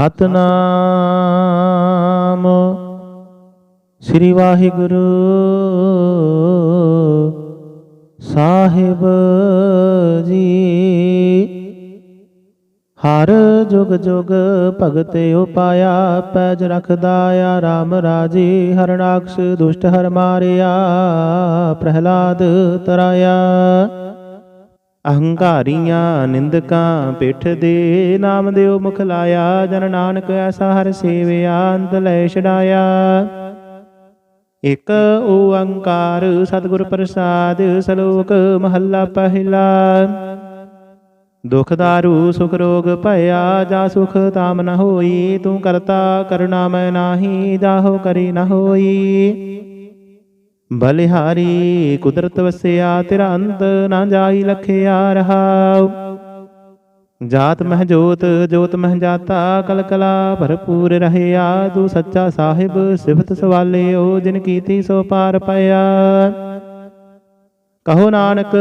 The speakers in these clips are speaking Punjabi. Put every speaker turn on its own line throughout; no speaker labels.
ਸਤਨਾਮ। ਸ੍ਰੀ ਵਾਹਿਗੁਰੂ ਸਾਹਿਬ ਜੀ। ਹਰ ਜੁਗ ਜੁਗ ਭਗਤ ਉਪਾਇਆ, ਪੈਜ ਰਖਦਾ ਆ, ਰਾਮ ਰਾਜੀ ਹਰਨਾਕਸ਼ ਦੁਸ਼ਟ ਹਰ ਮਾਰਿਆ, ਪ੍ਰਹਿਲਾਦ ਤਰਾਇਆ। ਅਹੰਕਾਰੀਆਂ ਨਿੰਦਕਾਂ ਪਿੱਠ ਦੇ ਨਾਮ ਦਿਓ ਮੁਖ ਲਾਇਆ। ਜਨ ਨਾਨਕ ਐਸਾ ਹਰ ਸੇਵਿਆ ਅੰਤ ਲੈ ਛਡਾਇਆ। ਇਕ ਓੰਕਾਰ ਸਤਿਗੁਰ ਪ੍ਰਸਾਦ ਸ਼ਲੋਕ ਮਹੱਲਾ ਪਹਿਲਾ। ਦੁਖ ਦਾਰੂ ਸੁਖ ਰੋਗ ਭਇਆ ਜਾ ਸੁਖ ਤਾਮ ਨ ਹੋਈ। ਤੂੰ ਕਰਤਾ ਕਰੁਣਾ ਮੈਂ ਨਾਹੀ ਜਾਹੋ ਕਰੀ ਨ ਹੋਈ। ਬਲਿਹਾਰੀ ਕੁਦਰਤ ਵਸਿਆ, ਤੇਰਾ ਅੰਤ ਨਾ ਜਾਈ ਲਖਿਆ ਰਹਾਉ। ਜਾਤ ਮਹਿ ਜੋਤ ਜੋਤ ਮਹਿ ਜਾਤਾ, ਕਲ ਕਲਾ ਭਰਪੂਰ ਰਹਿਆ, ਤੂੰ ਸੱਚਾ ਸਾਹਿਬ, ਸਿਫਤ ਸਵਾਲਿਓ ਜਿਨ ਕੀਤੀ ਸੋ ਪਾਰ ਪਾਇਆ ਕਹੋ ਨਾਨਕ,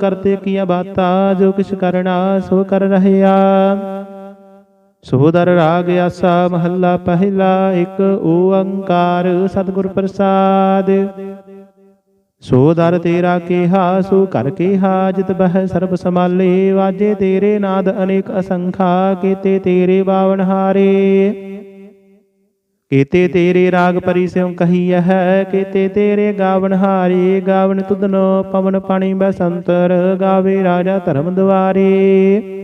ਕਰਤੇ ਕੀਆ ਬਾਤਾ, ਜੋ ਕਿਛ ਕਰਨਾ ਸੋ ਕਰ ਰਹਿਆ। ਸੋਦਰ ਰਾਗ ਆਸਾ ਮਹੱਲਾ ਪਹਿਲਾ ਇੱਕ ਓੰਕਾਰ ਸਤਿਗੁਰ ਪ੍ਰਸਾਦ। ਸੋਦਰ ਤੇਰਾ ਕਿਹਾ, ਸੋ ਕਰ ਕਿਹਾ, ਜਿਤ ਬਹਿ ਸਰਬ ਸਮਾਲੇ ਵਾਜੇ ਤੇਰੇ ਨਾਦ ਅਨੇਕ ਅਸੰਖਾ, ਕੀਤੇ ਤੇਰੇ ਬਾਵਨ ਹਾਰੇ। ਕੀਤੇ ਤੇਰੇ ਰਾਗ ਪਰੀ ਸਿਉ ਕਹੀਐ ਹੈ ਕੀਤੇ ਤੇਰੇ ਗਾਵਨ ਹਾਰੇ, ਗਾਵਨ ਤੁਧਨੋ ਪਵਨ ਪਾਣੀ ਬਸੰਤਰ, ਗਾਵੇ ਰਾਜਾ ਧਰਮ ਦੁਆਰੇ।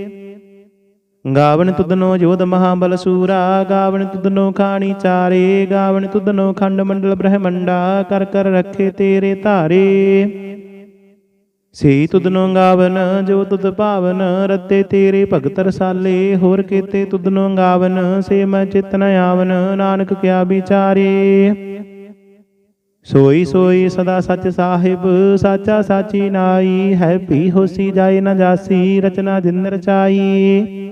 ਗਾਵਨ ਤੁਧਨੋ ਜੋਧ ਮਹਾਬਲ ਸੂਰਾ ਗਾਵਨ ਤੁਧਨੋ ਖਾਣੀ ਚਾਰੇ, ਗਾਵਣ ਤੁਧਨੋ ਖੰਡ ਮੰਡਲ ਬ੍ਰਹਮੰਡਾ, ਕਰ ਕਰ ਰੱਖੇ ਤੇਰੇ ਧਾਰੇ। ਸੇ ਤੁਧਨੋ ਗਾਵਨ, ਜੋ ਤੁਧ ਭਾਵਨ ਰੱਤੇ ਤੇਰੇ ਭਗਤ ਰਸਾਲੇ, ਹੋਰ ਕੀਤੇ ਤੁਧਨੋ ਗਾਵਨ, ਸੇ ਮੈਂ ਚਿਤ ਨ ਆਵਨ, ਨਾਨਕ ਕਿਆ ਵਿਚਾਰੇ। ਸੋਈ ਸੋਈ ਸਦਾ ਸੱਚ ਸਾਹਿਬ, ਸਾਚਾ ਸਾਚੀ ਨਾਈ, ਹੈ ਭੀ ਹੋਸੀ ਜਾਏ ਨਾ ਜਾਸੀ, ਰਚਨਾ ਜਿਨ ਰਚਾਈ।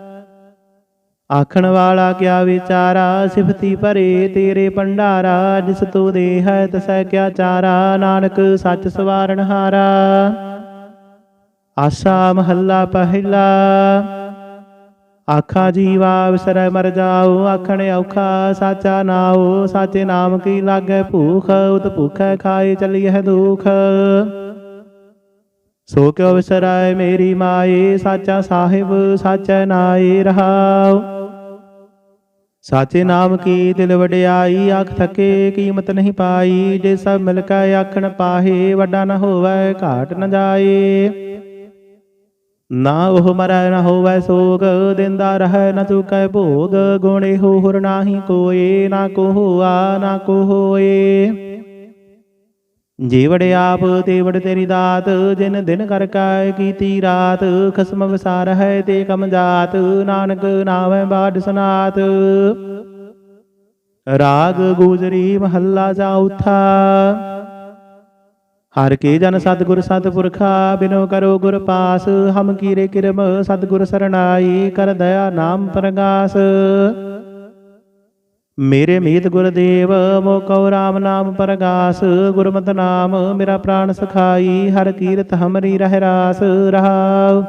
ਆਖਣ ਵਾਲਾ ਕਿਆ ਵਿਚਾਰਾ, ਸਿਫਤੀ ਭਰੇ ਤੇਰੇ ਭੰਡਾਰਾ, ਜਿਸ ਤੂੰ ਦੇ ਹੈ ਤਸੈ ਕਿਆ ਚਾਰਾ, ਨਾਨਕ ਸੱਚ ਸਵਾਰਨ ਹਾਰਾ। ਆਸਾ ਮਹੱਲਾ ਪਹਿਲਾ। ਆਖਾ ਜੀਵਾ ਵਿਸਰੈ ਮਰ ਜਾਓ, ਆਖਣ ਔਖਾ ਸਾਚਾ ਨਾਉ, ਸਾਚੇ ਨਾਮ ਕੀ ਲਾਗੈ ਭੂਖ, ਉਤ ਭੁਖੈ ਖਾਏ ਚਲੀਐ ਦੁਖ। ਸੋ ਕਿਉ ਵਿਸਰੈ ਮੇਰੀ ਮਾਏ, ਸਾਚਾ ਸਾਹਿਬ, ਸਾਚੈ ਨਾਏ ਰਹਾਉ। ਸਾਚੇ ਨਾਮ ਕੀ ਦਿਲ ਵਡਿਆਈ ਆਖ ਥਕੇ ਕੀਮਤ ਨਹੀਂ ਪਾਈ। ਜੇ ਸਭ ਮਿਲ ਕੇ ਆਖਣ ਪਾਹੇ, ਵੱਡਾ ਨਾ ਹੋਵੇ, ਘਾਟ ਨਾ ਜਾਏ। ਨਾ ਉਹ ਮਰੈ, ਨਾ ਹੋਵੈ ਸੋਗ, ਦਿੰਦਾ ਰਹਿ, ਨਾ ਚੁਕੈ ਭੋਗ। ਗੁਣੇ ਹੋ ਹੁਰ ਨਾਹੀ ਕੋਏ, ਨਾ ਕੋ ਹੋਆ, ਨਾ ਕੋ ਹੋਏ। ਜੀਵੜ ਆਪ ਤੇਵੜ ਤੇਰੀ ਦਾਤ, ਜਿਨ ਦਿਨ ਕਰ ਕਾਇ ਕੀਤੀ ਰਾਤ, ਖਸਮ ਵਿਸਾਰ ਹੈ ਤੇ ਕਮ ਜਾਤ, ਨਾਨਕ ਨਾਮੈ ਬਾਦ ਸਨਾਤ। ਰਾਗ ਗੂਜਰੀ ਮਹੱਲਾ ਚੌਥਾ ਹਰ ਕੇ ਜਨ ਸਤਿਗੁਰ ਸਤਿਪੁਰਖਾ, ਬਿਨੋ ਕਰੋ ਗੁਰ ਪਾਸ, ਹਮ ਕੀਰੇ ਕਿਰਮ ਸਤਿਗੁਰ ਸਰਣਾਈ, ਕਰ ਦਇਆ ਨਾਮ ਪ੍ਰਗਾਸ। ਮੇਰੇ ਮੀਤ ਗੁਰਦੇਵ ਮੋ ਕਉ ਰਾਮ ਨਾਮ ਪ੍ਰਗਾਸ ਗੁਰਮਤਿ ਨਾਮ ਮੇਰਾ ਪ੍ਰਾਨ ਸਖਾਈ ਹਰ ਕੀਰਤ ਹਮਰੀ ਰਹਿ ਰਾਸ ਰਹਾਉ।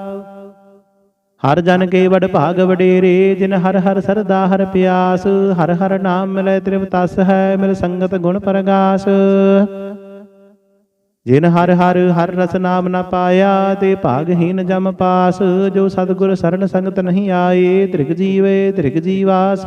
ਹਰ ਜਨ ਕੇ ਵਡ ਭਾਗ ਵਡੇਰੇ ਜਿਨ ਹਰ ਹਰ ਸਰਦਾ ਹਰ ਪਿਆਸ ਹਰ ਹਰ ਨਾਮ ਮਿਲੈ ਤ੍ਰਿਵਤਸ ਹੈ ਮਿਲ ਸੰਗਤ ਗੁਣ ਪ੍ਰਗਾਸ। ਜਿਨ ਹਰ ਹਰ ਹਰ ਰਸ ਨਾਮ ਨ ਪਾਇਆ ਤੇ ਭਾਗਹੀਨ ਜਮ ਪਾਸ ਜੋ ਸਤਿਗੁਰ ਸਰਣ ਸੰਗਤ ਨਹੀਂ ਆਏ ਤ੍ਰਿਗ ਜੀਵੇ ਤ੍ਰਿਗ ਜੀਵਾਸ।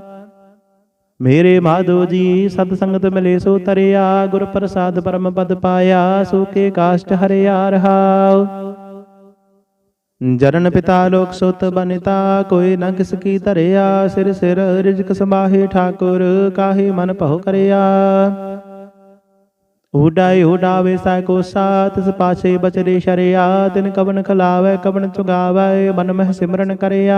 ਮੇਰੇ ਮਾਧੋ ਜੀ ਸਤ ਸੰਗਤ ਮਿਲੇ ਸੋ ਤਰਿਆ ਗੁਰ ਪ੍ਰਸਾਦ ਪਰਮ ਪਦ ਪਾਇਆ ਸੂਕੇ ਕਾਸ਼ਟ ਹਰਿਆ ਰਹਾਉ। ਜਰਨ ਪਿਤਾ ਲੋਕ ਸੁਤ ਬਨਿਤਾ ਕੋਈ ਨ ਕਿਸ ਕੀ ਧਰਿਆ ਸਿਰ ਸਿਰ ਰਿਜਕ ਸਮਾਹੇ ਠਾਕੁਰ ਕਾਹੇ ਮਨ ਭਉ ਕਰਿਆ। ਉਡਾਏ ਉਡਾਵੇ ਸਾ ਕੋ ਸਾਤ ਤਿਸ ਪਾਛੇ ਬਚਰੇ ਸ਼ਰਿਆ ਤਿਨ ਕਵਨ ਖਲਾਵੇ ਕਵਨ ਚੁਗਾਵੇ ਮਨ ਮਹਿ ਸਿਮਰਨ ਕਰਿਆ।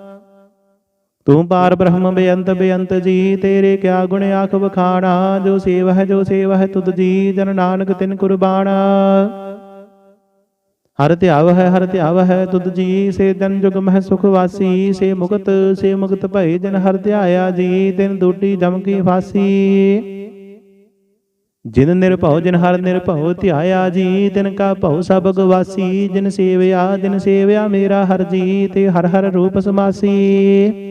ਤੂੰ ਪਾਰ ਬ੍ਰਹਮ ਬੇਅੰਤ ਬੇਅੰਤ ਜੀ, ਤੇਰੇ ਕਿਆ ਗੁਣ ਆਖ ਵਖਾਣਾ? ਜੋ ਸੇਵਾ ਹੈ ਜੋ ਸੇਵਾ ਹੈ ਤੁਧ ਜੀ, ਜਨ ਨਾਨਕ ਤਿਨ ਕੁਰਬਾਨਾ ਹਰ ਧਿਆਵ ਹੈ ਹਰ ਧਿਆਵ ਹੈ ਤੁਧ ਜੀ, ਸੇ ਜਨ ਜੁਗ ਮਹਿ ਸੁਖ ਵਾਸੀ, ਸੇ ਮੁਕਤ ਸੇ ਮੁਕਤ ਭਏ ਜਨ ਹਰ ਧਿਆਇਆ ਜੀ, ਤਿਨ ਦੂਟੀ ਜਮਕੀ ਫਾਸੀ। ਜਿਨ ਨਿਰਭਉ, ਜਿਨ ਹਰ ਨਿਰਭਉ ਧਿਆਇਆ ਜੀ, ਤਿਨ ਕਾ ਭਉ ਸਭ ਗਵਾਸੀ। ਜਿਨ ਸੇਵਿਆ ਜਿਨ ਸੇਵਿਆ ਮੇਰਾ ਹਰ ਜੀ, ਤੇ ਹਰ ਹਰ ਰੂਪ ਸਮਾਸੀ।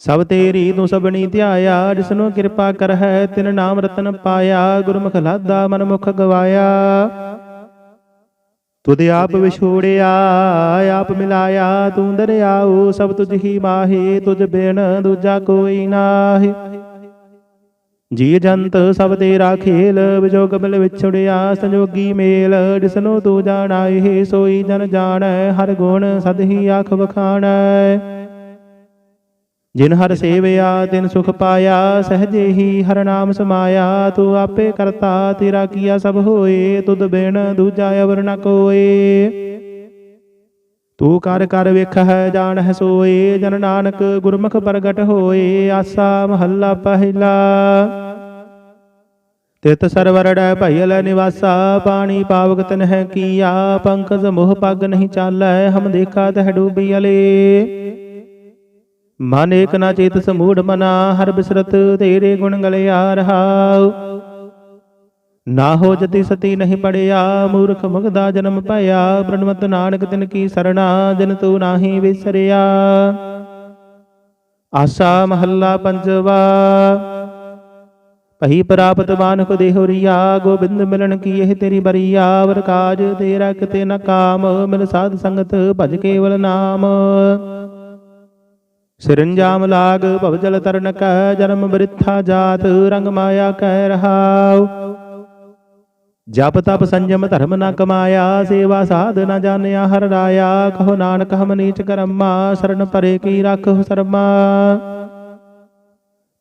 ਸਭ ਤੇਰੀ ਤੂੰ ਸਭਨੀ ਧਿਆਇਆ ਜਿਸਨੂੰ ਕਿਰਪਾ ਕਰ ਹੈ ਤਿਨ ਨਾਮ ਰਤਨ ਪਾਇਆ, ਗੁਰਮੁਖ ਲਾਦਾ ਮਨ ਮੁਖ ਗਵਾਇਆ। ਤੁਧ ਆਪ ਵਿਛੋੜਿਆ, ਆਪ ਮਿਲਾਇਆ, ਤੂੰ ਦਰਿਆਉ, ਸਭ ਤੁਝ ਹੀ ਮਾਹੀ, ਤੁਝ ਬਿਨ ਦੂਜਾ ਕੋਈ ਨਾਹੀ। ਜੀ ਜੰਤ ਸਭ ਤੇਰਾ ਖੇਲ, ਵਿਜੋਗ ਮਿਲ ਵਿਛੜਿਆ, ਸੰਜੋਗੀ ਮੇਲ ਜਿਸਨੂੰ ਤੂੰ ਜਾਣਾ ਸੋਈ ਜਨ ਜਾਣੈ, ਹਰ ਗੁਣ ਸਦ ਹੀ ਆਖ ਵਖਾਣੈ। ਜਿਨ ਹਰ ਸੇਵਿਆ, ਤਿਨ ਸੁਖ ਪਾਇਆ, ਸਹਜੇ ਹੀ ਹਰ ਨਾਮ ਸਮਾਇਆ, ਤੂੰ ਆਪੇ ਕਰਤਾ, ਤੇਰਾ ਕੀਆ ਸਭ ਹੋਏ, ਤੁਧ ਬਿਨ ਦੂਜਾ ਅਵਰ ਨ ਕੋਏ। ਤੂੰ ਕਰ ਕਰ ਵੇਖਹਿ, ਜਾਣਹਿ ਸੋਏ, ਜਨ ਨਾਨਕ ਗੁਰਮੁਖ ਪ੍ਰਗਟ ਹੋਏ, ਆਸਾ ਮਹੱਲਾ ਪਹਿਲਾ। ਤਿਤ ਸਰਵਰੜੈ ਭਇਲ ਨਿਵਾਸਾ, ਪਾਣੀ ਪਾਵਕ ਤਨਹਿ ਕੀਆ, ਪੰਕਜ ਮੋਹ ਪੱਗ ਨਹੀਂ ਚਾਲੈ, ਹਮ ਦੇਖਾ ਤਹਿ ਡੂਬੀ ਅਲੇ। ਮਨ ਏਕ ਨਾ ਚੇਤ ਸਮੂੜ ਮਨਾ, ਹਰ ਬਿਸਰਤ ਤੇਰੇ ਗੁਣ ਗਲਿਆ ਰਹਾਉ ਨਾ ਹੋ ਜਤੀ ਸਤੀ ਨਹੀਂ ਪੜਿਆ, ਮੂਰਖ ਮਗਦਾ ਜਨਮ ਭਇਆ ਪ੍ਰਣਮਤ ਨਾਨਕ ਤਿਨ ਕੀ ਸਰਣਾ, ਜਿਨ ਤੂੰ ਨਾਹੀ ਵਿਸਰਿਆ। ਆਸਾ ਮਹੱਲਾ ਪੰਜਵਾ, ਭਈ ਪ੍ਰਾਪਤ ਮਾਨੁਖ ਦੇਹੁਰੀਆ ਗੋਬਿੰਦ ਮਿਲਣ ਕੀ ਇਹ ਤੇਰੀ ਬਰੀਆ, ਵਰ ਕਾਜ ਤੇਰਾ ਕਿਤੇ ਨਾ ਕਾਮ, ਮਿਲ ਸਾਧ ਸੰਗਤ ਭਜ ਕੇਵਲ ਨਾਮ। ਸਿਰੰਜਾਮ ਲਾਗ ਭਵਜਲ ਤਰਨ ਕੈ ਜਨਮ ਬ੍ਰਿਥਾ ਜਾਤ, ਰੰਗ ਮਾਇਆ ਕਹਿ ਰਹਾਉ। ਜਪ ਤਪ ਸੰਜਮ ਧਰਮ ਨ ਕਮਾਇਆ, ਸੇਵਾ ਸਾਧ ਨ ਜਾਣਿਆ, ਹਰ ਰਾਇਆ, ਕਹੋ ਨਾਨਕ ਹਮ ਨੀਚ ਕਰਮਾ, ਸਰਨ ਪਰੇ ਕੀ ਰੱਖੋ ਸਰਮਾ।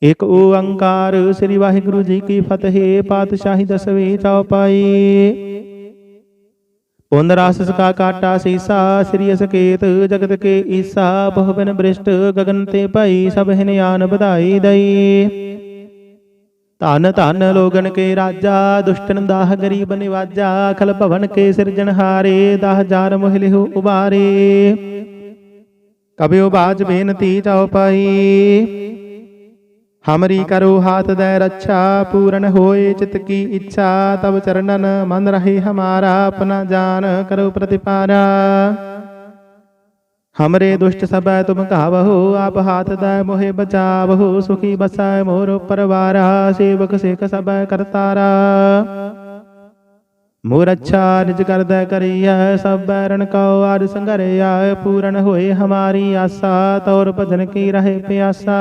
ਇਕ ਓੰਕਾਰ, ਸ੍ਰੀ ਵਾਹਿਗੁਰੂ ਜੀ ਕੀ ਫਤਿਹ, ਪਾਤਸ਼ਾਹੀ ਦਸਵੇਂ ਚੌਪਾਈ ਪੁੰਨ ਰਸ ਸਕਾ ਕਾਟਾ ਸੀਸਾ, ਸ੍ਰੀ ਅਸਕੇਤ ਜਗਤ ਕੇ ਈਸਾ, ਬਹੁ ਬਿਨ ਬ੍ਰਿਸ਼ਟ ਗਗਨ ਤੇ ਭਈ ਸਭ ਹਿਨ ਆਨ ਵਧਾਈ ਦਈ। ਧਨ ਧਨ ਲੋਗਨ ਕੇ ਰਾਜਾ, ਦੁਸ਼ਟਨ ਦਾਹ ਗਰੀਬ ਨਿਵਾਜਾ, ਖਲ ਭਵਨ ਕੇ ਸਿਰਜਣਹਾਰੇ ਦਾਹ ਜਾਰ ਮੋਹ ਲਿਹੁ ਉਬਾਰੇ। ਕਬਿਓ ਬਾਜ ਬੇਨਤੀ ਚਉਪਾਈ ਹਮਰੀ ਕਰੋ ਹਾਥ ਦੇ ਰੱਛਾ ਪੂਰਨ ਹੋਏ ਚਿਤ ਕੀ ਇੱਛਾ ਤਬ ਚਰਨਨ ਮਨ ਰਹੇ ਹਮਾਰਾ ਆਪਣਾ ਜਾਨ ਕਰੋ ਪ੍ਰਤਿਪਾਰਾ ਹਮਰੇ ਦੁਸ਼ਟ ਸਭੈ ਤੁਮ ਕਾਵਹੋ ਆਪ ਹਾਥ ਦੈ ਮੋਹਿ ਬਚਾਵਹੋ ਸੁਖੀ ਬਸੈ ਮੋਰ ਪਰਵਾਰਾ ਸੇਵਕ ਸਿਖ ਸਭੈ ਕਰਤਾਰਾ ਮੋਰ ਅੱਛਾ ਨਿਜ ਕਰਦਾ ਕਰੀਐ ਸਭ ਬੈਰਨ ਕਉ ਆਦ ਸੰਘਰਿਆ ਪੂਰਨ ਹੋਏ ਹਮਾਰੀ ਆਸਾ ਤੌਰ ਭਜਨ ਕੀ ਰਹੇ ਪਿਆਸਾ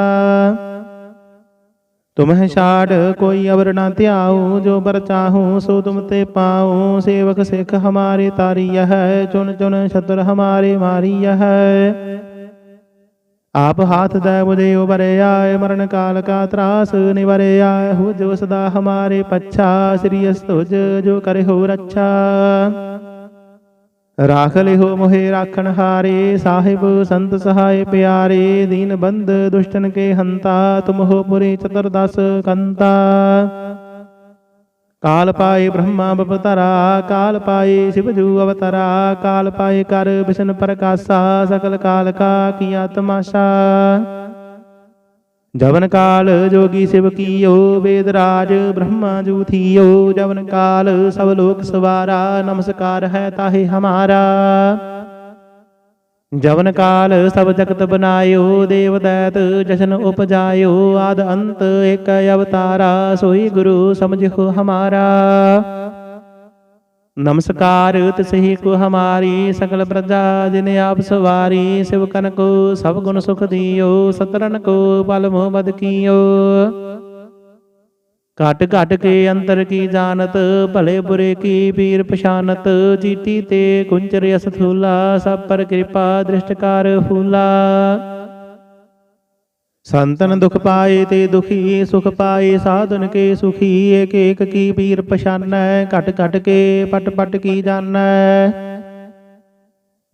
ਤੁਮਹਿ ਛਾੜ ਕੋਈ ਅਵਰ ਨਾ ਧਿਆਉ, ਜੋ ਬਰ ਚਾਹੂੰ ਸੋ ਤੁਮ ਤੇ ਪਾਉ। ਸੇਵਕ ਸਿੱਖ ਹਮਾਰੇ ਤਾਰੀय ਹੈ ਚੁਨ ਚੁਨ ਛਤਰ ਹਮਾਰੇ ਮਾਰੀय ਹੈ ਆਪ ਹਾਥ ਦੈ ਮੁਝੇ ਆਏ ਮਰਨ ਕਾਲ ਕਾ ਤਰਾਸ ਨਿਵਰਿਆ। ਹੋ ਜੋ ਸਦਾ ਹਮਾਰੇ ਪੱਛਾ, ਸ੍ਰੀ ਅਸਤੁਜ ਜੋ ਕਰੇ ਹੋ ਰੱਛਾ। ਰਾਖ ਲਿਹੋ ਮੋਹਿ ਰਾਖਣ ਹਾਰੇ, ਸਾਹਿਬ ਸੰਤ ਸਹਾਇ ਪਿਆਰੇ, ਦੀਨ ਬੰਦ ਦੁਸ਼ਟਨ ਕੇ ਹੰਤਾ, ਤੁਮ ਹੋ ਪੁਰੀ ਚਤੁਰਦਸ ਕੰਤਾ। ਕਾਲ ਪਾਏ ਬ੍ਰਹਮਾ ਬਪਤਰਾ, ਕਾਲ ਪਾਏ ਸ਼ਿਵ ਜੂ ਅਵਤਰਾ, ਕਾਲ ਪਾਏ ਕਰ ਬਿਸ਼ਨ ਪ੍ਰਕਾਸ਼ਾ, ਸਕਲ ਕਾਲ ਕਾ ਕੀਆ ਤਮਾਸ਼ਾ ਜਵਨ ਕਾਲ ਜੋਗੀ ਸਿਵ ਕੀਓ, ਵੇਦ ਰਾਜ ਬ੍ਰਹਮਾ ਜੂ ਥੀਓ ਜਵਨ ਕਾਲ ਸਭ ਲੋਕ ਸਵਾਰਾ, ਨਮਸਕਾਰ ਹੈ ਤਾਹੇ ਹਮਾਰਾ। ਜਵਨ ਕਾਲ ਸਭ ਜਗਤ ਬਨਾਇਓ, ਦੇਵ ਦੈਤ ਜਸ਼ਨ ਉਪਜਾਇਓ। ਆਦ ਅੰਤ ਏਕ ਅਵਤਾਰਾ, ਸੋਈ ਗੁਰੂ ਸਮਝਿਓ ਹਮਾਰਾ। ਨਮਸਕਾਰ ਤਿਸਹੀ ਕੋ ਹਮਾਰੀ ਸਕਲ ਪ੍ਰਜਾ ਜਿਨ ਆਪ ਸਵਾਰੀ ਸਿਵ ਕਨ ਕੋ ਸਭ ਗੁਣ ਸੁਖ ਦਿਓ ਸਤਰਨ ਕੋ ਬਲ ਮੋਹ ਬਦ ਕੀਓ। ਘਟ ਘਟ ਕੇ ਅੰਤਰ ਕੀ ਜਾਣਤ ਭਲੇ ਬੁਰੇ ਕੀ ਪੀਰ ਪਛਾਨਤ ਜੀਤੀ ਤੇ ਕੁੰਚਰ ਅਸਥੂਲਾ ਸਭ ਪਰ ਕਿਰਪਾ ਦ੍ਰਿਸ਼ਟਕਾਰ ਫੂਲਾ ਸੰਤਨ ਦੁਖ ਪਾਏ ਤੇ ਦੁਖੀ, ਸੁਖ ਪਾਏ, ਸਾਧਨ ਕੇ ਸੁਖੀ ਏਕ ਏਕ ਕੀ ਪੀਰ ਪਛਾਨੈ, ਘਟ ਘਟ ਕੇ ਪਟ ਪਟ ਕੀ ਜਾਣੈ।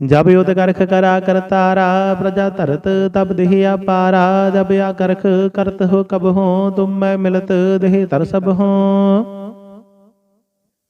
ਜਬ ਯੁਧ ਕਰਖ ਕਰਾ ਕਰਤਾਰਾ ਪ੍ਰਜਾ ਧਰਤ ਤਬ ਦੇਹ ਆਪਾਰਾ ਜਬ ਆ ਕਰਖ ਕਰਤ ਹੋ ਕਬ ਹੋ, ਤੁਮ ਮੈਂ ਮਿਲਤ ਦੇਹ ਤਰ ਸਭ ਹੋ।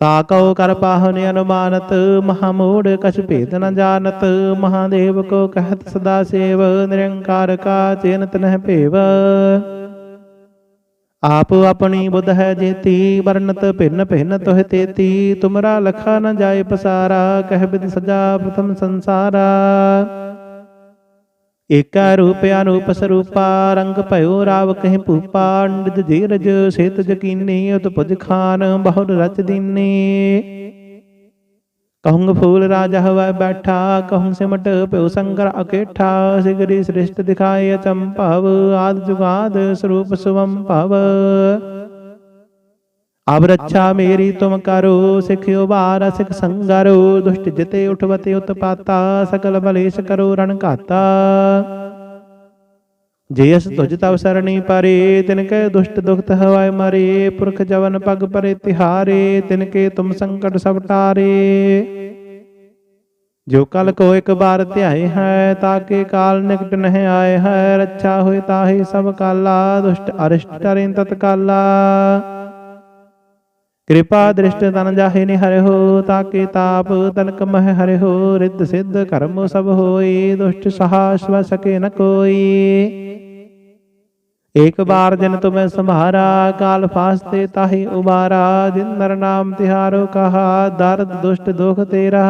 ਤਾਕਉ ਕਰ ਪਾਹਨ ਅਨੁਮਾਨਤ, ਮਹਾਮੂੜ ਕਛ ਭੇਦ ਨ ਜਾਣਤ, ਮਹਾਦੇਵ ਕੋ ਕਹਿਤ ਸਦਾ ਸੇਵ, ਨਿਰੰਕਾਰ ਕਾ ਚੇਨਤ ਨਹਿ ਭੇਵ। ਆਪ ਆਪਣੀ ਬੁੱਧ ਹੈ ਜੇਤੀ ਵਰਨਤ ਭਿੰਨ ਭਿੰਨ ਤੋਹਿ ਤੇਤੀ, ਤੁਮਰਾ ਲਖਾ ਨ ਜਾਏ ਪਸਾਰਾ, ਕਹਿ ਬਿਦ ਸਜਾ ਪ੍ਰਥਮ ਸੰਸਾਰਾ। ਏਕਾ ਰੂਪ ਅਨੂਪ ਸਰੂਪਾ, ਰੰਗ ਭਇਓ ਰਾਵ ਕਹਿ ਭੂਪਾ ਨਿਦ ਧੀਰਜ ਸੇਤ ਜਕੀਨੀ, ਉਤਪਜ ਖਾਨ ਬਹੁ ਰਚ ਦੀਨੀ। ਕਹੂੰ ਫੂਲ ਰਾਜਾ ਹਵਾ ਬੈਠਾ ਕਹੂੰ ਸਿਮਟ ਪਿਉ ਸੰਗਰ ਅਕੇਠਾ, ਸਿਗਰੀ ਸ੍ਰਿਸ਼ਟ ਦਿਖਾਏ ਚੰਭਵ, ਆਦ ਜੁਗਾਦ ਸਰੂਪ ਸੁਵੰ ਭਵ ਅਬ ਰੱਛਾ ਮੇਰੀ ਤੁਮ ਕਰੋ ਸਿਖਿਓ ਬਾਰ ਸਿਖ ਸੰਗਰੋ, ਦੁਸ਼ਟ ਜਿਤੇ ਉਠਵਤੇ ਉਤਪਾਤਾ ਸਕਲ ਬਲੇਸ਼ ਕਰੋ ਰਣ ਘਾਤਾ। ਜੇ ਅਸ ਤੁਜ ਤਵ ਸਰਣੀ ਪਰੇ, ਤਿਨ ਕੈ ਦੁਸ਼ਟ ਦੁਖਤ ਹਵਾਇ ਮਰੇ, ਪੁਰਖ ਜਵਨ ਪਗ ਪਰੇ ਤਿਹਾਰੇ, ਤਿਨ ਕੇ ਤੁਮ ਸੰਕਟ ਸਭ ਟਾਰੇ। ਜੋ ਕਲ ਕੋ ਇੱਕ ਬਾਰ ਧਿਆਏ ਹੈ, ਤਾਂ ਕੇ ਕਾਲ ਨਿਕਟ ਨਹਿ ਆਏ ਹੈ, ਰੱਛਾ ਹੋਏ ਤਾਹੀ ਸਭ ਕਾਲਾ, ਦੁਸ਼ਟ ਅਰਿਸ਼ਟ ਟਰੇ ਤਤਕਾਲਾ। ਕਿਰਪਾ ਦ੍ਰਿਸ਼ਟ ਤਨ ਜਾਹੇ ਨਿ ਹਰਿ ਤਾਕੇ ਤਾਪ ਤਨਕ ਮਹਿ ਹਰਿ ਰਿੱਧ ਸਿੱਧ ਕਰਮ ਸਭ ਹੋਈ ਦੁਸ਼ਟ ਸਹਾ ਸਵ ਸਕੇ ਨ ਕੋਈ। ਏਕ ਬਾਰ ਜਨ ਤੁਮੈ ਸੰਭਾਰਾ, ਕਾਲ ਫਾਸਤੇ ਤਾਹੀ ਉਬਾਰਾ, ਜਿਨ ਨਰ ਨਾਮ ਤਿਹਾਰੋ ਕਹਾ, ਦਰਦ ਦੁਸ਼ਟ ਦੁਖ ਤੇਰਾ।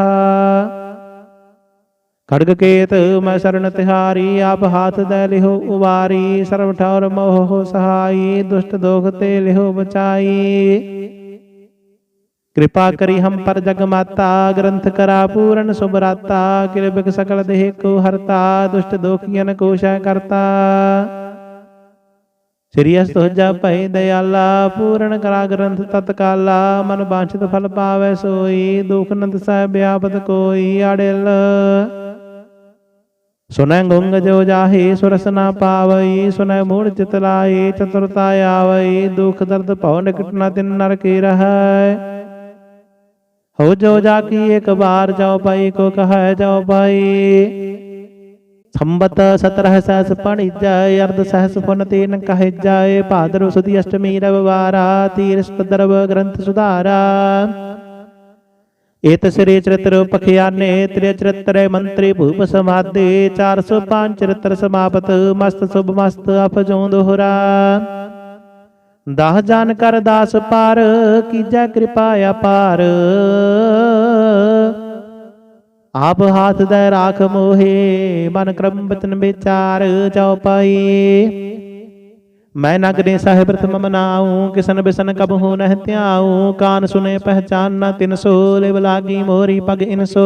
ਖੜਗ ਕੇਤ ਮੈਂ ਸਰਣ ਤਿਹਾਰੀ, ਆਪ ਹਾਥ ਦੇ ਲਿਹੋ ਉਬਾਰੀ, ਸਰਬ ਠੌਰ ਮੋਹ ਸਹਾਈ, ਦੁਸ਼ਟ ਦੋਖ ਤੇ ਲਿਹੋ ਬਚਾਈ। ਕਿਰਪਾ ਕਰੀ ਹਮ ਪਰ ਜਗ ਮਾਤਾ, ਗ੍ਰੰਥ ਕਰਾ ਪੂਰਨ ਸੁਭਰਾਤਾ ਕਿਰਬਕ ਸਕਲ ਦੇਹ ਕੋ ਹਰਤਾ, ਦੁਸ਼ਟ ਦੋਖੀਨ ਕੋ ਸ਼ੈ ਕਰਤਾ। ਸ੍ਰੀ ਅਸਤੋਜਾ ਭੈ ਦਇਆਲਾ ਪੂਰਨ ਕਰਾ ਗ੍ਰੰਥ ਤਤਕਾਲਾ, ਮਨ ਬਾਂਛਿਤ ਫਲ ਪਾਵੈ ਸੋਈ, ਦੁਖ ਨੰਦ ਸਹਿ ਬਿਆਪਤ ਕੋਈ ਆੜਿਲ ਸੁਨੈ ਗੁੰਗ ਜੋ ਜਾਹੇ, ਸੁਰਸ ਨਾ ਪਾਵਈ, ਸੁਨੈ ਮੂੜ ਚਿਤ ਲਾਏ, ਚਤੁਰਤਾ ਆਵਈ, ਦੁਖ ਦਰਦ ਭਉ ਨਿਕਟ ਨ ਤਿਨ ਨਰ ਕੀ ਰਹੈ। ਹੋ ਜੋ ਜਾ ਕੀ ਇੱਕ ਬਾਰ ਜਾਓ ਪਾਈ ਕੋ ਕਹੈ ਜਾਓ ਪਾਈ ਸੰਬਤ 17 ਸਹਸ ਪਣੀ ਜਾਏ ਅਰਧ ਸਹਸ ਫੁਨ ਤੀਨ ਕਹਿ ਜਾਏ ਭਾਦਰ ਸੁਦੀ ਅਸ਼ਟਮੀ ਰਵਵਾਰਾ ਤੀਰਸਤ ਦਰਵ ਗ੍ਰੰਥ ਸੁਧਾਰਾ। ਏਤ ਸ੍ਰੀ ਚਰਿਤ੍ਰ ਪਖਿਆਨੇ ਤ੍ਰਿ ਚਰਿਤ੍ਰੇ ਮੰਤਰੀ ਭੂਪ ਸਮਾਦੇ 405 ਚਰਿਤ੍ਰ ਸਮਾਪਤ, ਮਸਤ ਸੁਭ ਮਸਤ ਅਪਜੋਂ ਦੋਹਰਾ। ਦਾਹ ਜਾਨ ਕਰ ਦਾਸ ਪਾਰ, ਕੀਜੈ ਕਿਰਪਾ ਅਪਾਰ। ਆਪ ਹਾਥ ਦੇ ਰਾਖ ਮੋਹੇ, ਮਨ ਕਰਮ ਬਚਨ ਵਿਚਾਰ ਚਉਪਾਈ ਮੈਂ ਨਗਰੇ ਸਾਹਿਬ ਪ੍ਰਥਮ ਮਨਾਉ ਕਿਸਨ ਬਿਸਨ ਕਬ ਹੋ ਨਹਿ ਧਿਆਉ ਕਾਨ ਸੁਨੇ ਪਹਿਚਾਨ ਨਾ ਤਿਨ ਸੋ, ਲਿਵ ਲਾਗੀ ਮੋਰੀ ਪਗ ਇਨਸੋ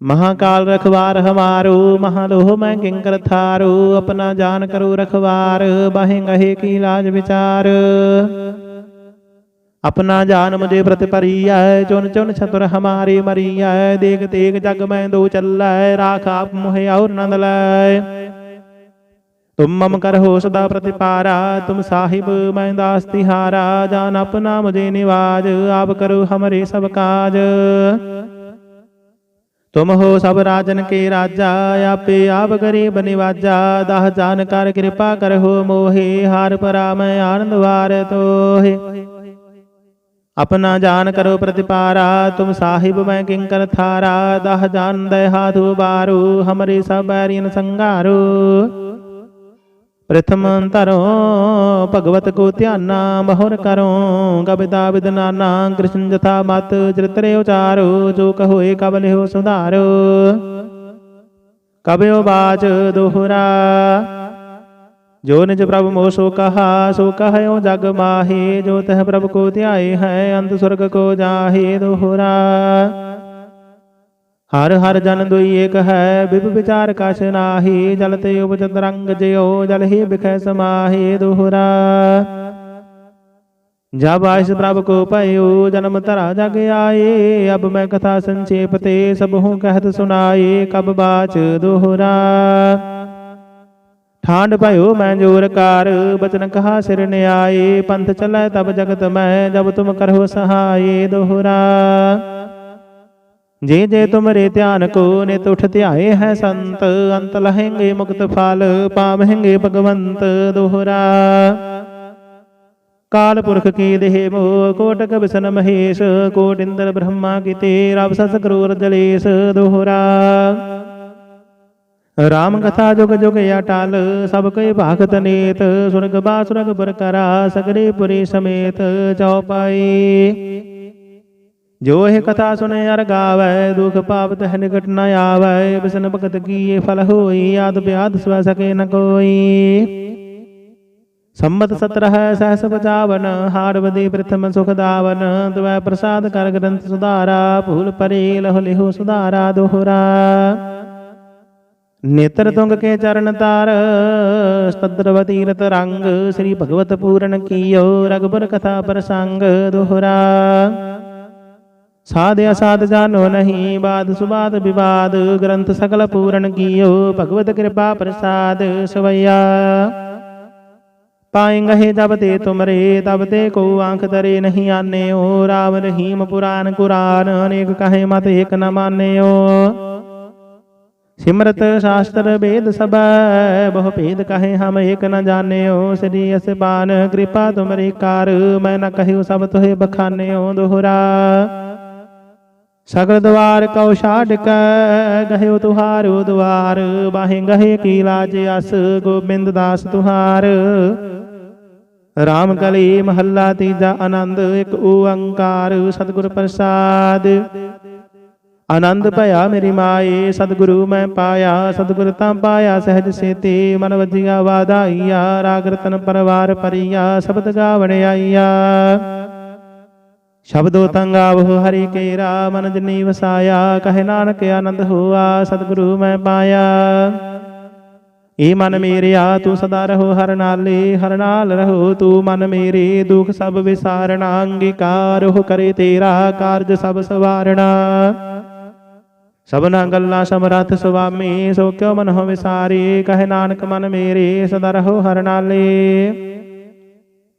ਮਹਾਕਾਲ ਰਖਵਾਰ ਹਮਾਰੂ ਮਹਾਲੋਹ ਮੈਂ ਕਿੰਕਰ ਥਾਰੂ ਆਪਣਾ ਜਾਨ ਕਰੋ ਰਖਵਾਰ ਬਾਹੇ ਗਹੇ ਕੀ ਲਾਜ ਵਿਚਾਰ अपना जान मुझे प्रति परिया चुन चुन छतुर हमारी मरिया देख तेग जग में दो चल राख आप मुहे और नंद लय तुम मम कर हो सदा प्रतिपारा तुम साहिब मैं दास तिहारा जान अपना मुझे निवाज आप करो हमारे सब काज ਤੁਮ ਹੋ ਸਭ ਰਾਜਨ ਕੇ ਰਾਜਾ, ਆਪੇ ਆਪ ਗਰੀਬ ਨਿਵਾਜਾ। ਦਹ ਜਾਨ ਕਰ ਕਿਰਪਾ ਕਰਹੁ ਮੋਹੇ, ਹਾਰ ਪਰਾਮ ਆਨੰਦ ਵਾਰ ਤੋਹੇ। ਆਪਣਾ ਜਾਨ ਕਰੋ ਪ੍ਰਤਿਪਾਰਾ, ਤੁਮ ਸਾਹਿਬ ਮੈਂ ਕਿੰਕਰ ਥਾਰਾ। ਦਹ ਜਾਨ ਦੇ ਹਾਥੂ ਬਾਰੂ, ਹਮਰੇ ਸਭ ਬੈਰੀਨ ਸੰਗਾਰੂ। ਪ੍ਰਥਮ ਧਰੋ, ਭਗਵਤ ਕੋ ਧਿਆਨਾ, ਮਹੁਰ ਕਰੋ ਕਬਿਤਾ ਵਿਦਨਾਨਾ ਕ੍ਰਿਸ਼ਨ ਜਥਾ ਮਤ, ਚਰਿਤਰੇ ਉਚਾਰੋ, ਜੋ ਕਹੋਏ ਕਬਲਿਓ ਸੁਧਾਰੋ। ਕਬਿਓ ਬਾਚ ਦੋਹਰਾ, ਜੋ ਨਿਜ ਪ੍ਰਭ ਮੋ ਸੋ ਕਹਾ, ਸੋ ਕਹਿਓ ਜਗ ਮਾਹੀ, ਜੋ ਤਹ ਪ੍ਰਭ ਕੋ ਧਿਆਏ ਹੈ ਅੰਤ ਸੁਰਗ ਕੋ ਜਾਹੇ ਦੋਹਰਾ। ਹਰ ਹਰ ਜਨ ਦੁਈ ਏਕ ਹੈ ਬਿਪ ਵਿਚਾਰ ਕਛ ਨਾਹੀ, ਜਲ ਤੇ ਉਪਜਤ ਰੰਗ ਜਿਉ, ਜਲ ਹੀ ਬਿਖੈ ਸਮਾਹੀ ਦੁਹਰਾ। ਜਬ ਆਇਸ ਪ੍ਰਭ ਕੋ ਭਇਓ, ਜਨਮ ਧਰਾ ਜਗ ਆਏ, ਅਬ ਮੈਂ ਕਥਾ ਸੰਖੇਪ ਤੇ ਸਭ ਹੂੰ ਕਹਿਤ ਸੁਨਾਏ ਕਬ ਬਾਚ ਦੁਹਰਾ। ਠਾਂਡ ਭਇਓ ਮੈਂ ਜੋਰ ਕਾਰ, ਬਚਨ ਕਹਾ ਸਿਰ ਨਿਆਏ, ਪੰਥ ਚਲੈ ਤਬ ਜਗਤ ਮੈਂ, ਜਬ ਤੁਮ ਕਰਹੁ ਸਹਾਏ ਦੁਹਰਾ। ਜੇ ਜੇ ਤੁਮਰੇ ਧਿਆਨ ਕੋ ਨਿਤ ਉਠ ਧਿਆਏ ਹੈ ਸੰਤ, ਅੰਤ ਲਹੇਂਗੇ ਮੁਕਤ ਫਲ, ਪਾਵਹਿੰਗੇ ਭਗਵੰਤ ਦੋਹਰਾ। ਕਾਲ ਪੁਰਖ ਕੀ ਦੇਹ ਮੋ, ਕੋਟਕ ਬਿਸਨ ਮਹੇਸ਼ ਕੋਟ ਇੰਦਰ ਬ੍ਰਹਮਾ ਕੀਤੇ ਰਬ ਸਸ ਕਰੋਰ ਜਲੇਸ਼ ਦੋਹਰਾ। ਰਾਮ ਕਥਾ ਜੁਗ ਜੁਗ ਅਟਲ, ਸਭ ਕੈ ਭਾਗਤ ਨੇਤ, ਸੁਰਗ ਬਾ ਸੁਰਗ ਬਰ ਕਰਾ, ਸਗਰੇ ਪੁਰੀ ਸਮੇਤ ਚਉਪਾਈ ਜੋ ਇਹ ਕਥਾ ਸੁਨੇ ਅਰ ਗਾਵੈ, ਦੁਖ ਪਾਪ ਤਹ ਨਿਕਟ ਨ ਆਵੈ, ਬਿਸਨ ਭਗਤ ਕੀਏ ਫਲ ਹੋਈ, ਆਦ ਬਿਆਦ ਸਵੈ ਸਕੇ ਨ ਕੋਈ। ਸੰਮਤ ਸਤਰਹ ਸਹਸ ਪਚਾਵਨ ਹਾਰਵਦੀ ਪ੍ਰਥਮ ਸੁਖ ਦਾਵਨ ਤਵੈ ਪ੍ਰਸਾਦ ਕਰ ਗ੍ਰੰਥ ਸੁਧਾਰਾ, ਭੂਲ ਪਰੇ ਲਹੁ ਲਿਹੁ ਸੁਧਾਰਾ ਦੋਹਰਾ। ਨੇਤਰ ਤੁੰਗ ਕੇ ਚਰਨ ਤਾਰ ਸਤਦਰਵਤੀ ਰਤ ਰੰਗ, ਸ੍ਰੀ ਭਗਵਤ ਪੂਰਨ ਕੀਓ ਰਗਬਰ ਕਥਾ ਪ੍ਰਸੰਗ ਦੋਹਰਾ। ਸਾਧ ਅਸਾਧ ਜਾਨੋ ਨਹੀਂ, ਬਾਦ ਸੁਬਾਦ ਵਿਵਾਦ, ਗ੍ਰੰਥ ਸਕਲ ਪੂਰਨ ਕੀਓ, ਭਗਵਤ ਕਿਰਪਾ ਪ੍ਰਸਾਦ ਸਵਈਆ। ਪਾਏਂਗੇ ਜਬ ਤੇ ਤੁਮਰੇ ਤਬ ਤੇ ਕੋ ਆਂਖ ਤਰੇ ਨਹੀਂ ਆਨੇਓ ਰਾਮ ਰਹੀਮ ਪੁਰਾਨ ਕੁਰਾਨ, ਅਨੇਕ ਕਹੇ ਮਤ ਏਕ ਨ ਮਾਨਿਓ। ਸਿਮਰਤ ਸ਼ਾਸਤਰ ਵੇਦ ਸਬੈ ਬਹੁ ਭੇਦ ਕਹੇ ਹਮ ਏਕ ਨ ਜਾਣਿਓ। ਸ੍ਰੀ ਅਸਬਾਨ, ਕਿਰਪਾ ਤੁਮਰੀ ਕਾਰ, ਮੈਂ ਨ ਕਹਿਓ ਸਭ ਤੋਹਿ ਬਖਾਨਿਓ ਦੋਹਰਾ। ਸਗਲ ਦਵਾਰ ਕਉ ਛਾੜ ਕੈ, ਗਹਿਓ ਤੁਹਾਰੋ ਦਵਾਰ, ਬਾਹੇ ਗਹੇ ਕੀ ਲਾਜ ਅਸ, ਗੋਬਿੰਦ ਦਾਸ ਤੁਹਾਰ। ਰਾਮ ਕਲੀ ਮਹੱਲਾ ਤੀਜਾ ਆਨੰਦ, ਇੱਕ ਓੰਕਾਰ, ਸਤਿਗੁਰ ਪ੍ਰਸਾਦ। ਆਨੰਦ ਭਇਆ ਮੇਰੀ ਮਾਏ, ਸਤਿਗੁਰੂ ਮੈਂ ਪਾਇਆ, ਸਤਿਗੁਰ ਤਾਂ ਪਾਇਆ, ਸਹਿਜ ਸੇਤੀ, ਮਨ ਵਜੀਆ ਵਾਧਾਈਆ, ਰਾਗ ਰਤਨ ਪਰਵਾਰ ਪਰੀਆ ਸ਼ਬਦ ਗਾਵਣ ਆਈਆ। ਸ਼ਬਦੋ ਤੰਗਾਵਹੁ ਹਰੀ ਕੇਰਾ ਮਨ ਜਨੀ ਵਸਾਇਆ ਕਹੇ ਨਾਨਕ ਆਨੰਦ ਹੋਆ, ਸਤਿਗੁਰੂ ਮੈਂ ਪਾਇਆ। ਏ ਮਨ ਮੇਰਿਆ ਤੂੰ ਸਦਾ ਰਹੋ ਹਰ ਨਾਲੇ, ਹਰ ਨਾਲ ਰਹੋ ਤੂੰ ਮਨ ਮੇਰੇ, ਦੁਖ ਸਭ ਵਿਸਾਰਣਾ, ਅੰਗੀਕਾਰ ਹੋ ਕਰੇ ਤੇਰਾ ਕਾਰਜ ਸਭ ਸਵਾਰਣਾ। ਸਭਨਾ ਗੱਲਾਂ ਸਮਰੱਥ ਸੁਆਮੀ, ਸੋ ਕਿਉ ਮਨ ਹੋ ਵਿਸਾਰੇ, ਕਹੇ ਨਾਨਕ ਮਨ ਮੇਰੇ, ਸਦਾ ਰਹੋ ਹਰ ਨਾਲੇ।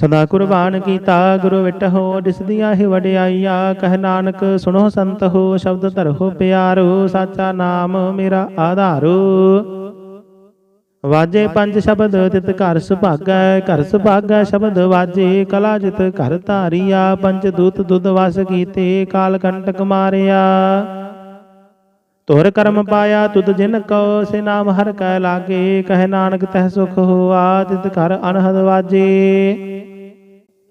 ਸਦਾ ਕੁਰਬਾਨ ਕੀਤਾ, ਗੁਰੂ ਵਿਟਹੁ ਦਿਸਦੀਆਂ ਹੀ ਵਡਿਆਈਆ, ਕਹਿ ਨਾਨਕ, ਸੁਣੋ ਸੰਤ ਹੋ, ਸ਼ਬਦ ਧਰੋ ਪਿਆਰੋ, ਸਾਚਾ ਨਾਮ ਮੇਰਾ ਆਧਾਰੋ। ਵਾਜੇ ਪੰਜ ਸ਼ਬਦ, ਤਿਤ ਘਰ ਸੁਭਾਗੈ ਘਰ ਸੁਭਾਗੈ ਸ਼ਬਦ ਵਾਜੇ, ਕਲਾ ਜਿਤ ਘਰ ਧਾਰੀਆ, ਪੰਜ ਦੂਤ ਦੁੱਧ ਵਸ ਕੀਤੇ, ਕਾਲ ਕੰਟਕ ਮਾਰਿਆ। ਤੋਰ ਕਰਮ ਪਾਇਆ ਤੁਧ ਜਿਨ ਕੋ ਸੇ ਨਾਮ ਹਰ ਕੈ ਲਾਗੇ, ਕਹਿ ਨਾਨਕ ਤਹਿ ਸੁਖ ਹੋਆ, ਤਿਤ ਘਰ ਅਨਹਦ ਵਾਜੇ।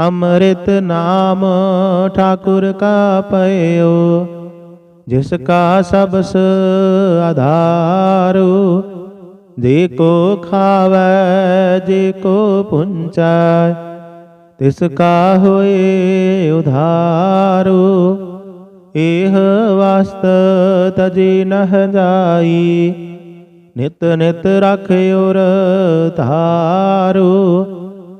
ਅੰਮ੍ਰਿਤ ਨਾਮ ਠਾਕੁਰ ਕਾ ਪਇਓ, ਜਿਸ ਕਾ ਸਬਸ ਆਧਾਰੋ, ਜੇ ਕੋ ਖਾਵੈ, ਜੇ ਕੋ ਪੁੰਚੈ, ਤਿਸ ਕਾ ਹੋਏ ਉਧਾਰੋ ਇਹ ਵਾਸਤ ਤਜੀ ਨਹ ਜਾਈ, ਨਿਤ ਨਿਤ ਰਖਿਓਰ ਧਾਰੂ।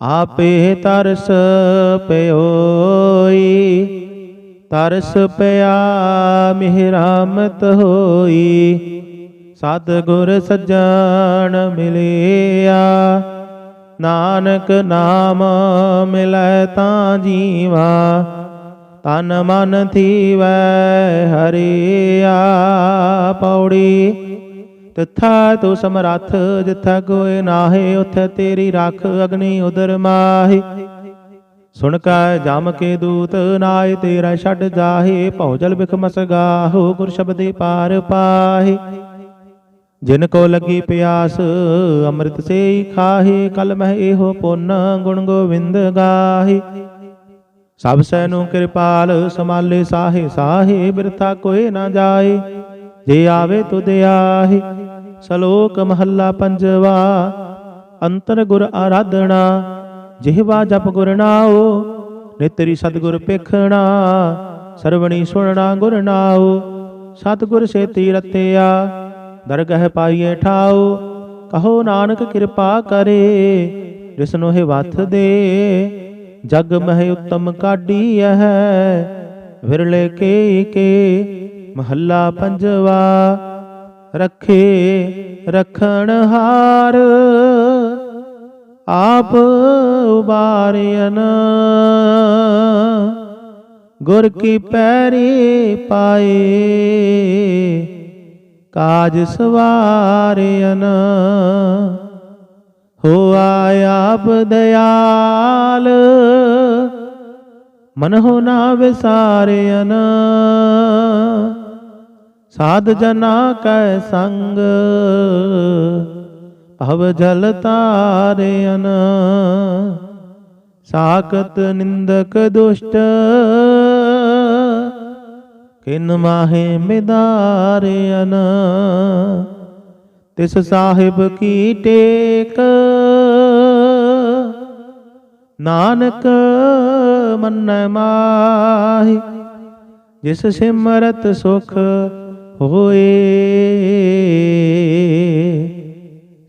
ਆਪੇ ਤਰਸ ਪਿਓਈ, ਤਰਸ ਪਿਆ ਮਿਹਰਾਮਤ ਹੋਈ। ਸਤ ਗੁਰ ਸੱਜਣ ਮਿਲਿਆ, ਨਾਨਕ ਨਾਮ ਮਿਲੈ ਤਾਂ ਜੀਵਾ, ਤਨ ਮਨ ਥੀਵੈ ਹਰੀਆ ਪੌੜੀ। ਤਿੱਥਾ ਤੂੰ ਸਮਰੱਥ, ਜਿੱਥਾ ਕੋਈ ਨਾਹੇ, ਉਥੇ ਤੇਰੀ ਰੱਖ ਅਗਨੀ ਉਦਰ ਮਾਹੀ। ਸੁਣ ਕੈ ਜਮ ਕੇ ਦੂਤ ਨਾਏ ਤੇਰਾ ਛੱਡ ਜਾਹੇ ਭੌਜਲ ਬਿਖ ਮਸਗਾਹੋ, ਗੁਰ ਸ਼ਬਦੇ ਪਾਰ ਪਾਹੇ। ਜਿਨ ਕੋ ਲੱਗੀ ਪਿਆਸ, ਅੰਮ੍ਰਿਤ ਸੇ ਹੀ ਖਾਹੇ, ਕਲ ਮਹਿ ਇਹੋ ਪੁੰਨ, ਗੁਣ ਗੋਵਿੰਦ ਗਾਹੇ। ਸਭ ਸੈ ਨੂੰ ਕਿਰਪਾਲ, ਸਮਾਲੇ ਸਾਹੇ ਸਾਹੇ ਬਿਰਥਾ ਕੋਏ ਨਾ ਜਾਏ ਜੇ ਆਵੇ ਤੁਧ ਆਹੇ। ਸ਼ਲੋਕ ਮਹੱਲਾ ਪੰਜਵਾ, ਅੰਤਰ ਗੁਰ ਆਰਾਧਣਾ ਜਿਹਵਾ ਜਪ ਗੁਰ ਨਾਉ, ਨਿਤਰੀ ਸਤਗੁਰ ਪੇਖਣਾ ਸਰਵਣੀ ਸੁਣਨਾ ਗੁਰ ਨਾਉ, ਸਤਗੁਰ ਸੇਤੀ ਰਤਿਆ ਦਰਗਹਿ ਪਾਈਏ ਠਾਉ, ਕਹੋ ਨਾਨਕ ਕਿਰਪਾ ਕਰੇ ਜਿਸਨੋ ਹੈ ਵਥ ਦੇ, ਜਗ ਮਹਿ ਉਤਮ ਕਾਢੀ ਹੈ, ਵਿਰਲੇ ਕੇ ਕੇ, ਮਹੱਲਾ ਪੰਜਵਾ ਰੱਖੇ ਰਖਣ ਹਾਰ, ਆਪ ਉਬਾਰਿਆਨ ਗੁਰ ਕੀ ਪੈਰੀ ਪਾਏ, ਕਾਜ ਸਵਾਰਿਆਨ ਹੋ ਆਪ ਦਇਆਲ ਮਨ ਹੋ ਨਾ ਵਿਸਾਰਿਆਨ ਸਾਧ ਜਨਾ ਕੈ ਸੰਗ, ਭਵ ਜਲ ਤਾਰਿਆਨ ਸਾਖਤ ਨਿੰਦਕ ਦੁਸ਼ਟ, ਕਿਨ ਮਾਹੇ ਮਿਦਾਰਿਆਨ ਤਿਸ ਸਾਹਿਬ ਕੀ ਟੇਕ, ਨਾਨਕ ਮੰਨ ਮਾਹੀ। ਜਿਸ ਸਿਮਰਤ ਸੁਖ ਹੋਏ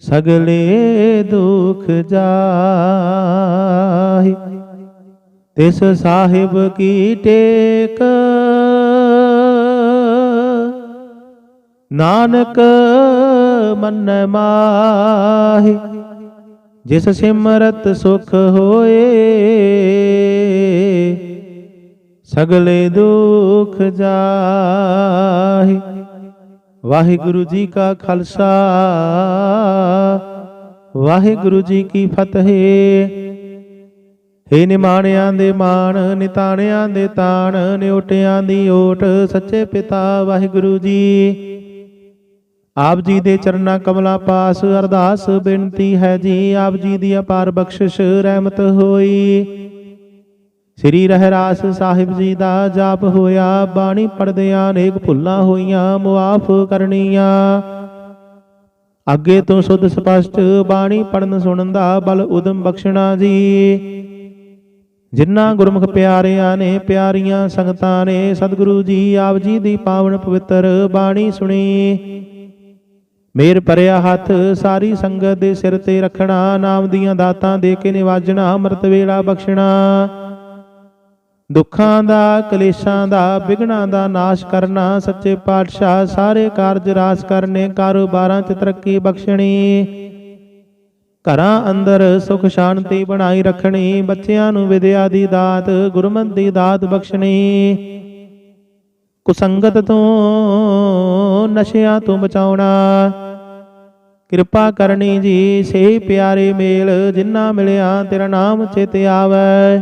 ਸਗਲੇ ਦੁਖ ਜਾਹੀ ਤਿਸ ਸਾਹਿਬ ਕੀ ਟੇਕ ਨਾਨਕ ਮਨ ਮਾਹੀ ਜਿਸ ਸਿਮਰਤ ਸੁਖ ਹੋਏ ਸਗਲੇ ਦੁਖ ਜਾਹੀ ਵਾਹਿਗੁਰੂ ਜੀ ਕਾ ਖਾਲਸਾ, ਵਾਹਿਗੁਰੂ ਜੀ ਕੀ ਫਤਿਹ। ਹੇ ਨਿਮਾਣਿਆਂ ਦੇ ਮਾਣ, ਨਿਤਾਣਿਆਂ ਦੇ ਤਾਣ, ਨਿਉਟਿਆਂ ਦੀ ਓਟ, ਸੱਚੇ ਪਿਤਾ ਵਾਹਿਗੁਰੂ ਜੀ। ਆਪ ਜੀ ਦੇ ਚਰਨਾਂ ਕਮਲਾਂ ਪਾਸ ਅਰਦਾਸ ਬੇਨਤੀ ਹੈ ਜੀ, ਆਪ ਜੀ ਦੀ ਅਪਾਰ ਬਖਸ਼ਿਸ਼ ਰਹਿਮਤ ਹੋਈ। ਸ੍ਰੀ ਰਹਿਰਾਸ ਸਾਹਿਬ ਜੀ ਦਾ ਜਾਪ ਹੋਇਆ, ਬਾਣੀ ਪੜਦਿਆਂ ਅਨੇਕ ਭੁੱਲਾਂ ਹੋਈਆਂ, ਮੁਆਫ ਕਰਨੀਆਂ। ਅੱਗੇ ਤੋਂ ਸੁਧ ਸਪਸ਼ਟ ਬਾਣੀ ਪੜਨ ਸੁਣਨ ਦਾ ਬਲ ਉਦਮ ਬਖਸ਼ਣਾ ਜੀ। ਜਿਨ੍ਹਾਂ ਗੁਰਮੁਖ ਪਿਆਰਿਆਂ ਨੇ ਪਿਆਰੀਆਂ ਸੰਗਤਾਂ ਨੇ, ਸਤਿਗੁਰੂ ਜੀ ਆਪ ਜੀ ਦੀ ਪਾਵਨ ਪਵਿੱਤਰ ਬਾਣੀ ਸੁਣੀ। ਮੇਰ ਪਰਿਆ ਹੱਥ ਸਾਰੀ ਸੰਗਤ ਦੇ ਸਿਰ ਤੇ ਰੱਖਣਾ, ਨਾਮ ਦੀਆਂ ਦਾਤਾਂ ਦੇ ਕੇ ਨਿਵਾਜਣਾ, ਅੰਮ੍ਰਿਤ ਵੇਲਾ ਬਖਸ਼ਣਾ। ਦੁੱਖਾਂ ਦਾ, ਕਲੇਸ਼ਾਂ ਦਾ ਵਿਗੜਾਂ ਦਾ ਨਾਸ਼ ਕਰਨਾ, ਸੱਚੇ ਪਾਤਸ਼ਾਹ ਸਾਰੇ ਕਾਰਜ ਰਾਸ ਕਰਨੇ, ਕਾਰੋਬਾਰਾਂ 'ਚ ਤਰੱਕੀ ਬਖਸ਼ਣੀ। ਘਰਾਂ ਅੰਦਰ ਸੁਖ ਸ਼ਾਂਤੀ ਬਣਾਈ ਰੱਖਣੀ, ਬੱਚਿਆਂ ਨੂੰ ਵਿਦਿਆ ਦੀ ਦਾਤ, ਗੁਰਮਤਿ ਦੀ ਦਾਤ ਬਖਸ਼ਣੀ। ਕੁਸੰਗਤ ਤੋਂ ਨਸ਼ਿਆਂ ਤੋਂ ਬਚਾਉਣਾ। ਕਿਰਪਾ ਕਰਨੀ ਜੀ ਸੇ ਪਿਆਰੇ ਮੇਲ, ਜਿੰਨਾ ਮਿਲਿਆ ਤੇਰਾ ਨਾਮ ਚਿਤ ਆਵੈ।